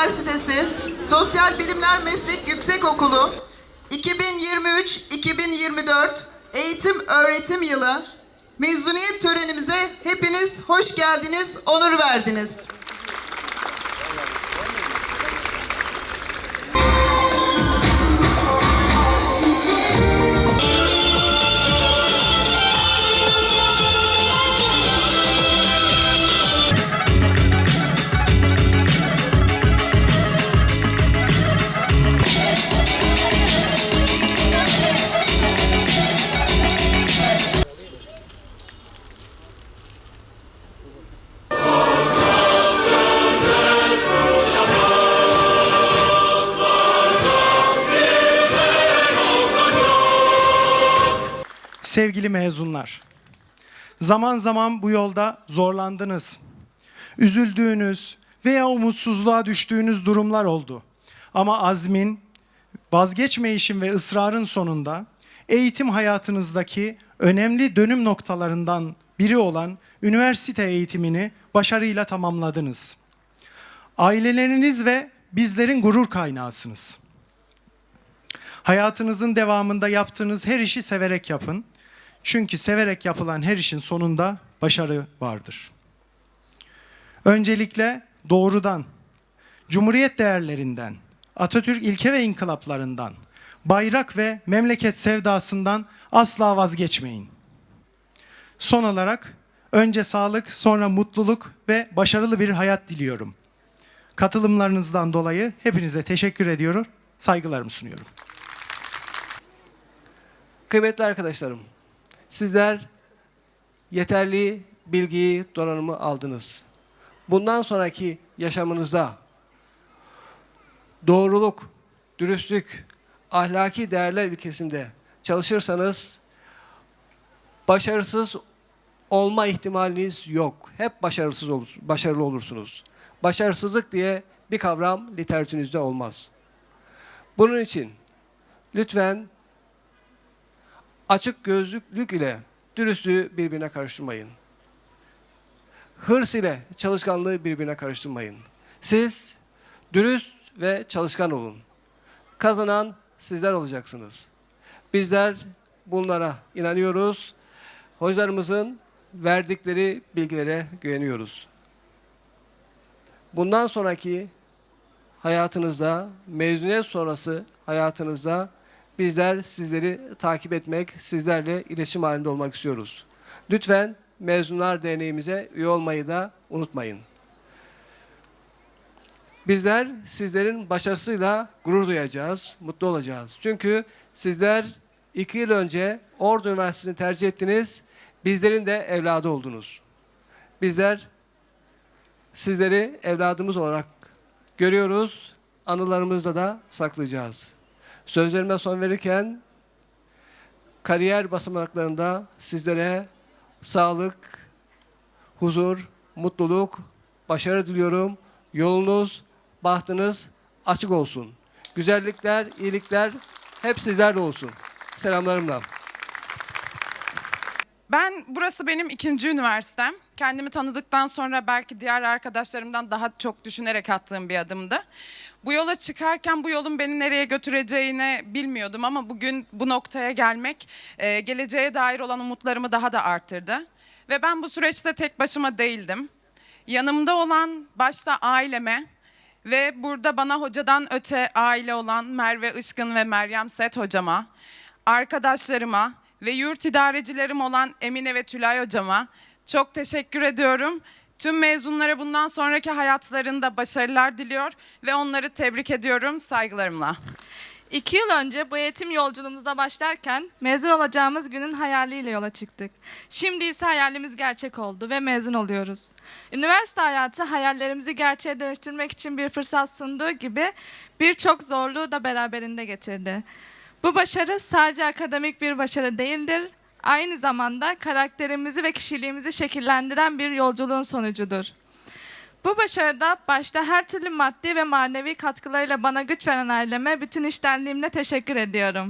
Üniversitesi Sosyal Bilimler Meslek Yüksekokulu 2023-2024 eğitim öğretim yılı mezuniyet törenimize hepiniz hoş geldiniz, onur verdiniz. Sevgili mezunlar, zaman zaman bu yolda zorlandınız. Üzüldüğünüz veya umutsuzluğa düştüğünüz durumlar oldu. Ama azmin, vazgeçmeyişin ve ısrarın sonunda eğitim hayatınızdaki önemli dönüm noktalarından biri olan üniversite eğitimini başarıyla tamamladınız. Aileleriniz ve bizlerin gurur kaynağısınız. Hayatınızın devamında yaptığınız her işi severek yapın. Çünkü severek yapılan her işin sonunda başarı vardır. Öncelikle doğrudan, Cumhuriyet değerlerinden, Atatürk ilke ve inkılaplarından, bayrak ve memleket sevdasından asla vazgeçmeyin. Son olarak önce sağlık, sonra mutluluk ve başarılı bir hayat diliyorum. Katılımlarınızdan dolayı hepinize teşekkür ediyorum, saygılarımı sunuyorum. Kıymetli arkadaşlarım, sizler yeterli bilgiyi, donanımı aldınız. Bundan sonraki yaşamınızda doğruluk, dürüstlük, ahlaki değerler ilkesinde çalışırsanız başarısız olma ihtimaliniz yok. Hep başarısız olur, başarılı olursunuz. Başarısızlık diye bir kavram literatürünüzde olmaz. Bunun için lütfen açık gözlülük ile dürüstlüğü birbirine karıştırmayın. Hırs ile çalışkanlığı birbirine karıştırmayın. Siz dürüst ve çalışkan olun. Kazanan sizler olacaksınız. Bizler bunlara inanıyoruz. Hocalarımızın verdikleri bilgilere güveniyoruz. Bundan sonraki hayatınızda, mezuniyet sonrası hayatınızda bizler sizleri takip etmek, sizlerle iletişim halinde olmak istiyoruz. Lütfen Mezunlar Derneğimize üye olmayı da unutmayın. Bizler sizlerin başarısıyla gurur duyacağız, mutlu olacağız. Çünkü sizler iki yıl önce Ordu Üniversitesi'ni tercih ettiniz, bizlerin de evladı oldunuz. Bizler sizleri evladımız olarak görüyoruz, anılarımızda da saklayacağız. Sözlerime son verirken kariyer basamaklarında sizlere sağlık, huzur, mutluluk, başarı diliyorum. Yolunuz, bahtınız açık olsun. Güzellikler, iyilikler hep sizlerle olsun. Selamlarımla. Ben burası benim ikinci üniversitem. Kendimi tanıdıktan sonra belki diğer arkadaşlarımdan daha çok düşünerek attığım bir adımdı. Bu yola çıkarken bu yolun beni nereye götüreceğini bilmiyordum ama bugün bu noktaya gelmek e, geleceğe dair olan umutlarımı daha da arttırdı. Ve ben bu süreçte tek başıma değildim. Yanımda olan başta aileme ve burada bana hocadan öte aile olan Merve Işkın ve Meryem Set hocama, arkadaşlarıma ve yurt idarecilerim olan Emine ve Tülay hocama çok teşekkür ediyorum. Tüm mezunlara bundan sonraki hayatlarında başarılar diliyor ve onları tebrik ediyorum saygılarımla. İki yıl önce bu eğitim yolculuğumuzda başlarken mezun olacağımız günün hayaliyle yola çıktık. Şimdi ise hayalimiz gerçek oldu ve mezun oluyoruz. Üniversite hayatı hayallerimizi gerçeğe dönüştürmek için bir fırsat sunduğu gibi birçok zorluğu da beraberinde getirdi. Bu başarı sadece akademik bir başarı değildir, aynı zamanda karakterimizi ve kişiliğimizi şekillendiren bir yolculuğun sonucudur. Bu başarıda başta her türlü maddi ve manevi katkılarıyla bana güç veren aileme bütün iştenliğimle teşekkür ediyorum.